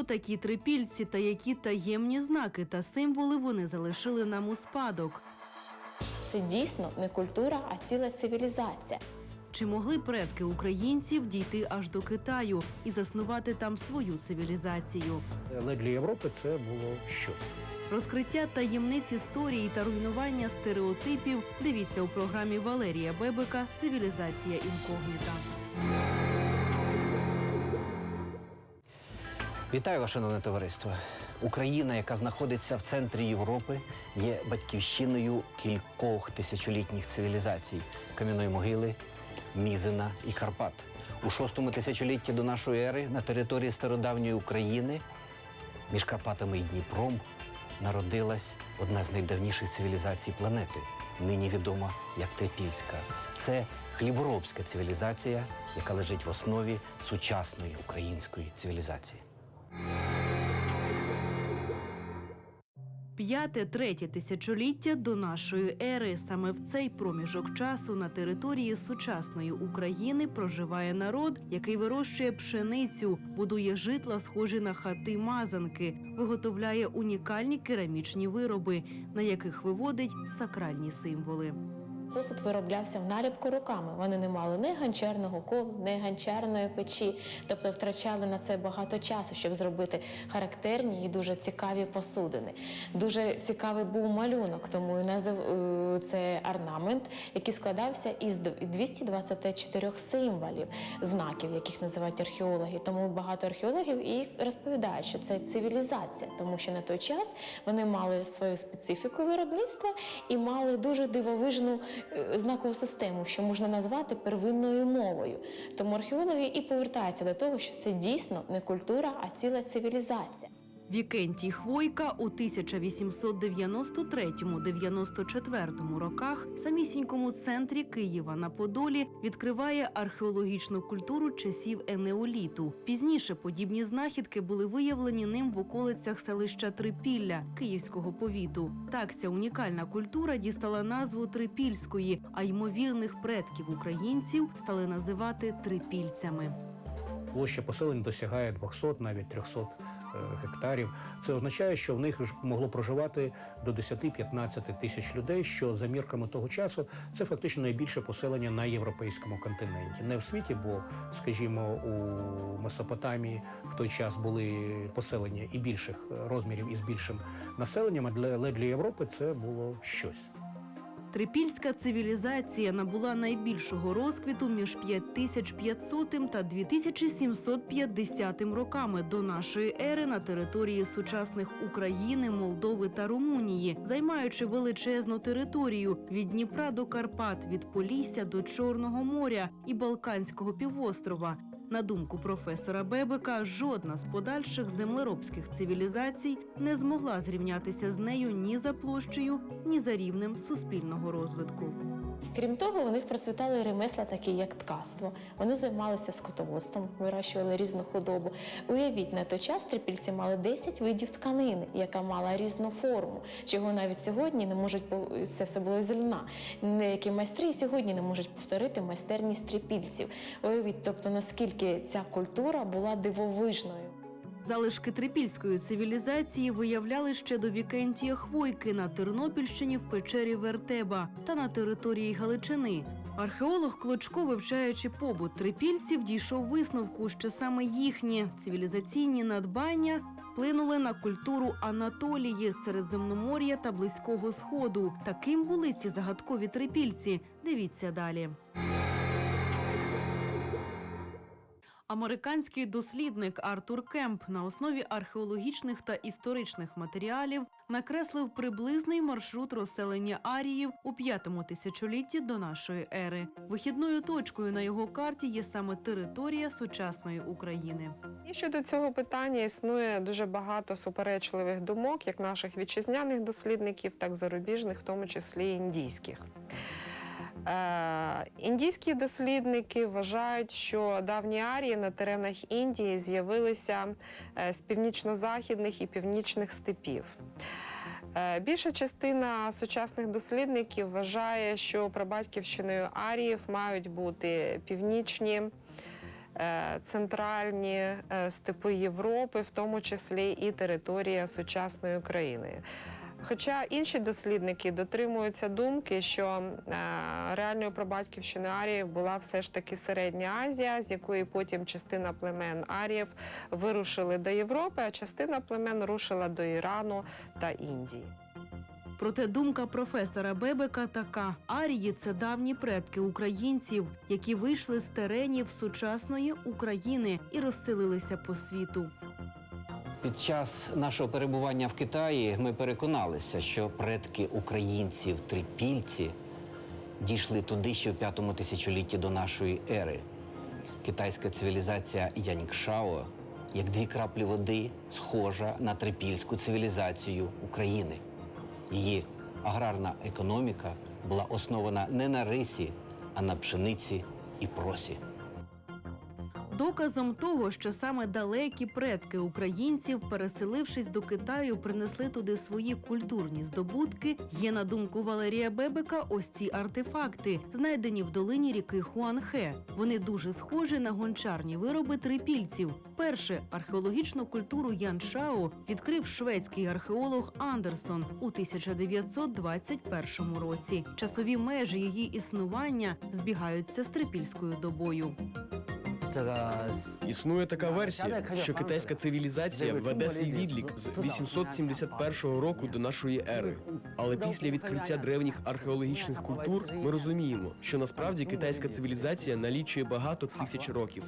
Хто такі трипільці та які таємні знаки та символи вони залишили нам у спадок? Це дійсно не культура, а ціла цивілізація. Чи могли предки українців дійти аж до Китаю і заснувати там свою цивілізацію? Але для Європи це було щось. Розкриття таємниць історії та руйнування стереотипів дивіться у програмі Валерія Бебека Цивілізація інкогніта. Вітаю, вас, шановне товариство. Україна, яка знаходиться в центрі Європи, є батьківщиною кількох тисячолітніх цивілізацій кам'яної могили, Мізина і Карпат. У шостому тисячолітті до нашої ери на території стародавньої України між Карпатами і Дніпром народилась одна з найдавніших цивілізацій планети, нині відома як Трипільська. Це хліборобська цивілізація, яка лежить в основі сучасної української цивілізації. П'яте третє тисячоліття до нашої ери. Саме в цей проміжок часу на території сучасної України проживає народ, який вирощує пшеницю, будує житла, схожі на хати мазанки, виготовляє унікальні керамічні вироби, на яких виводить сакральні символи. Посуд вироблявся в наліпку руками. Вони не мали ні ганчарного колу, ні ганчарної печі, тобто втрачали на це багато часу, щоб зробити характерні і дуже цікаві посудини. Дуже цікавий був малюнок, тому і назив е, це орнамент, який складався із д- 224 символів, знаків, яких називають археологи. Тому багато археологів і розповідають, що це цивілізація, тому що на той час вони мали свою специфіку виробництва і мали дуже дивовижну знакову систему, що можна назвати первинною мовою. Тому археологи і повертаються до того, що це дійсно не культура, а ціла цивілізація. Вікентій Хвойка у 1893-94 роках в самісінькому центрі Києва на Подолі відкриває археологічну культуру часів енеоліту. Пізніше подібні знахідки були виявлені ним в околицях селища Трипілля Київського повіту. Так ця унікальна культура дістала назву Трипільської, а ймовірних предків українців стали називати трипільцями. Площа поселень досягає 200, навіть 300 е, гектарів. Це означає, що в них могло проживати до 10-15 тисяч людей, що за мірками того часу це фактично найбільше поселення на європейському континенті. Не в світі, бо, скажімо, у Месопотамії в той час були поселення і більших розмірів, і з більшим населенням, але для Європи це було щось. Трипільська цивілізація набула найбільшого розквіту між 5500 та 2750 роками до нашої ери на території сучасних України, Молдови та Румунії, займаючи величезну територію від Дніпра до Карпат, від Полісся до Чорного моря і Балканського півострова. На думку професора Бебека, жодна з подальших землеробських цивілізацій не змогла зрівнятися з нею ні за площею, ні за рівнем суспільного розвитку. Крім того, у них процвітали ремесла, такі як ткацтво. Вони займалися скотоводством, вирощували різну худобу. Уявіть, на той час трипільці мали 10 видів тканини, яка мала різну форму, чого навіть сьогодні не можуть це все було з льна. Деякі майстри сьогодні не можуть повторити майстерність трипільців. Уявіть, тобто наскільки ця культура була дивовижною. Залишки трипільської цивілізації виявляли ще до Вікентія Хвойки на Тернопільщині в печері Вертеба та на території Галичини. Археолог Клочко, вивчаючи побут трипільців, дійшов висновку, що саме їхні цивілізаційні надбання вплинули на культуру Анатолії, Середземномор'я та Близького Сходу. Таким були ці загадкові трипільці. Дивіться далі. Американський дослідник Артур Кемп на основі археологічних та історичних матеріалів накреслив приблизний маршрут розселення аріїв у п'ятому тисячолітті до нашої ери. Вихідною точкою на його карті є саме територія сучасної України. І щодо цього питання існує дуже багато суперечливих думок, як наших вітчизняних дослідників, так і зарубіжних, в тому числі індійських. Е, індійські дослідники вважають, що давні арії на теренах Індії з'явилися е, з північно-західних і північних степів. Е, Більша частина сучасних дослідників вважає, що прабатьківщиною аріїв мають бути північні центральні степи Європи, в тому числі і територія сучасної України. Хоча інші дослідники дотримуються думки, що е, реальною прабатьківщиною аріїв була все ж таки Середня Азія, з якої потім частина племен аріїв вирушили до Європи, а частина племен рушила до Ірану та Індії. Проте думка професора Бебека така: арії це давні предки українців, які вийшли з теренів сучасної України і розселилися по світу. Під час нашого перебування в Китаї ми переконалися, що предки українців трипільці дійшли туди ще в п'ятому тисячолітті до нашої ери. Китайська цивілізація Янькшао, як дві краплі води, схожа на трипільську цивілізацію України. Її аграрна економіка була основана не на рисі, а на пшениці і просі. Доказом того, що саме далекі предки українців, переселившись до Китаю, принесли туди свої культурні здобутки, є на думку Валерія Бебека ось ці артефакти, знайдені в долині ріки Хуанхе. Вони дуже схожі на гончарні вироби трипільців. Перше археологічну культуру Яншао відкрив шведський археолог Андерсон у 1921 році. Часові межі її існування збігаються з трипільською добою. Існує така версія, що китайська цивілізація веде свій відлік з 871 року до нашої ери. Але після відкриття древніх археологічних культур ми розуміємо, що насправді китайська цивілізація налічує багато тисяч років.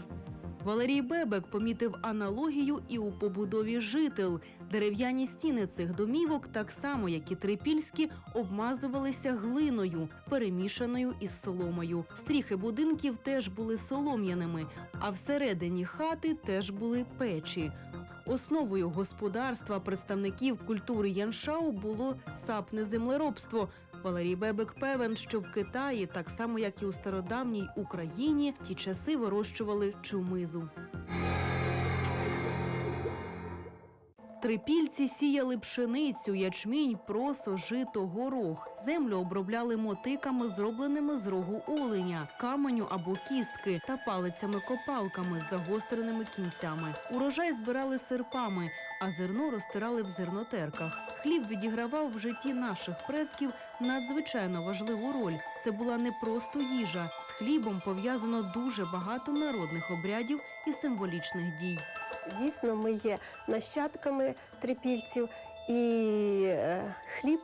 Валерій Бебек помітив аналогію і у побудові жител. Дерев'яні стіни цих домівок, так само як і трипільські, обмазувалися глиною, перемішаною із соломою. Стріхи будинків теж були солом'яними, а всередині хати теж були печі. Основою господарства представників культури Яншау було сапне землеробство. Валерій Бебек певен, що в Китаї, так само як і у стародавній Україні, ті часи вирощували чумизу. Трипільці сіяли пшеницю, ячмінь, просо, жито, горох. Землю обробляли мотиками, зробленими з рогу оленя, каменю або кістки та палицями-копалками з загостреними кінцями. Урожай збирали серпами, а зерно розтирали в зернотерках. Хліб відігравав в житті наших предків надзвичайно важливу роль. Це була не просто їжа. З хлібом пов'язано дуже багато народних обрядів і символічних дій. Дійсно, ми є нащадками трипільців, і е, хліб,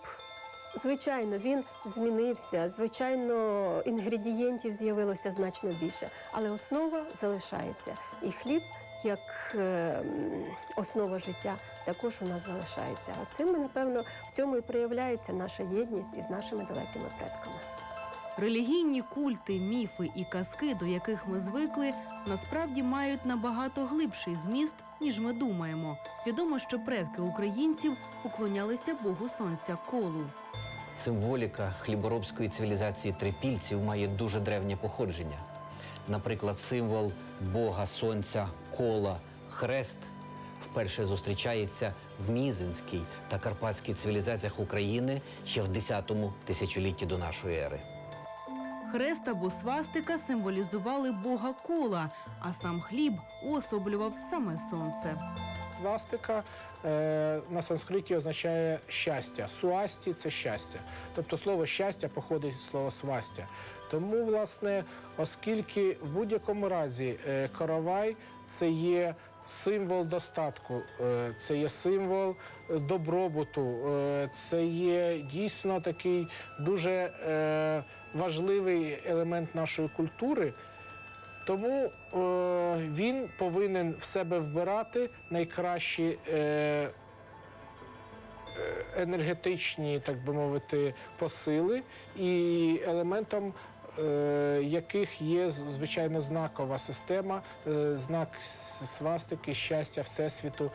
звичайно, він змінився. Звичайно, інгредієнтів з'явилося значно більше, але основа залишається. І хліб, як е, основа життя, також у нас залишається. Оцим, напевно, в цьому і проявляється наша єдність із нашими далекими предками. Релігійні культи, міфи і казки, до яких ми звикли, насправді мають набагато глибший зміст, ніж ми думаємо. Відомо, що предки українців поклонялися Богу Сонця колу. Символіка хліборобської цивілізації трипільців має дуже древнє походження. Наприклад, символ Бога Сонця, кола, хрест вперше зустрічається в Мізинській та Карпатській цивілізаціях України ще в 10 тисячолітті до нашої ери. Хрест або свастика символізували Бога кола, а сам хліб уособлював саме сонце. Свастика е, на санскриті означає щастя. Суасті це щастя. Тобто слово щастя походить з слова свастя. Тому, власне, оскільки в будь-якому разі е, каравай це є символ достатку, е, це є символ е, добробуту, е, це є дійсно такий дуже е, важливий елемент нашої культури. Тому е, він повинен в себе вбирати найкращі е, е, енергетичні, так би мовити, посили, і елементом е, яких є звичайно знакова система, е, знак свастики, щастя Всесвіту.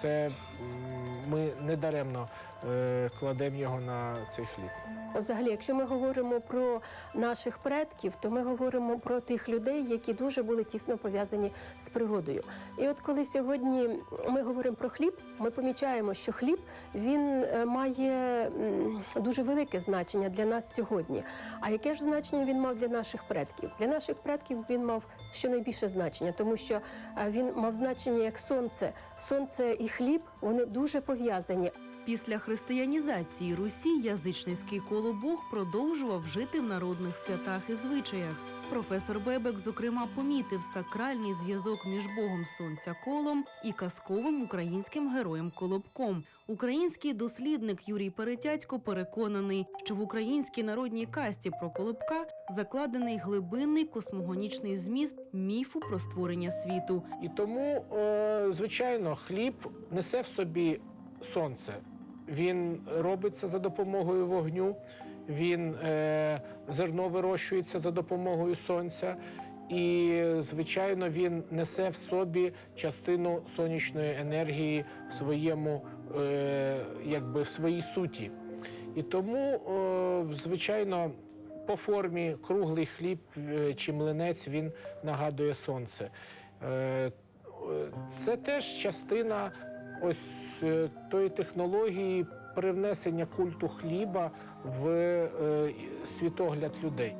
Це ми недаремно кладемо його на цей хліб. Взагалі, якщо ми говоримо про наших предків, то ми говоримо про тих людей, які дуже були тісно пов'язані з природою. І от коли сьогодні ми говоримо про хліб, ми помічаємо, що хліб він е, має дуже велике значення для нас сьогодні. А яке ж значення він мав для наших предків? Для наших предків він мав щонайбільше значення, тому що е, він мав значення як сонце. Сонце і хліб вони дуже пов'язані. Після християнізації Русі язичницький колобог продовжував жити в народних святах і звичаях. Професор Бебек, зокрема, помітив сакральний зв'язок між богом сонця колом і казковим українським героєм Колобком. Український дослідник Юрій Перетятько переконаний, що в українській народній касті про Колобка закладений глибинний космогонічний зміст міфу про створення світу. І тому, е, звичайно, хліб несе в собі сонце. Він робиться за допомогою вогню, він е, зерно вирощується за допомогою сонця. І, звичайно, він несе в собі частину сонячної енергії в своєму, е, якби в своїй суті. І тому, е, звичайно, по формі круглий хліб е, чи млинець він нагадує сонце. Е, Це теж частина ось е, тої технології привнесення культу хліба в е, світогляд людей.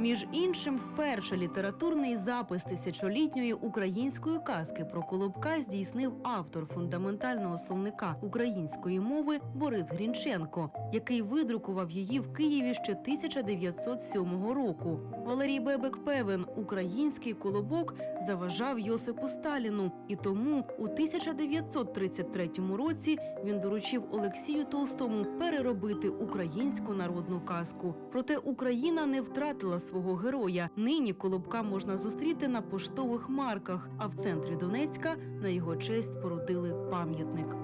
Між іншим, вперше літературний запис тисячолітньої української казки про Колобка здійснив автор фундаментального словника української мови Борис Грінченко, який видрукував її в Києві ще 1907 року. Валерій Бебек певен, український колобок заважав Йосипу Сталіну, і тому у 1933 році він доручив Олексію Толстому переробити українську народну казку. Проте Україна не втратила свого героя. Нині колобка можна зустріти на поштових марках, а в центрі Донецька на його честь спорудили пам'ятник.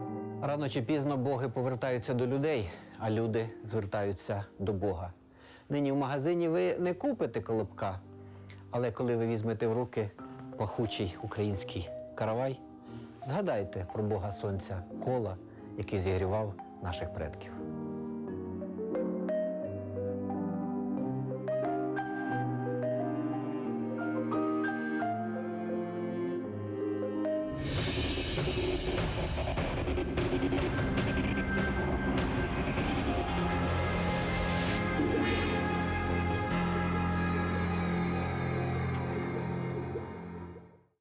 Рано чи пізно боги повертаються до людей, а люди звертаються до Бога. Нині в магазині ви не купите колобка, але коли ви візьмете в руки пахучий український каравай, згадайте про Бога Сонця, кола, який зігрівав наших предків.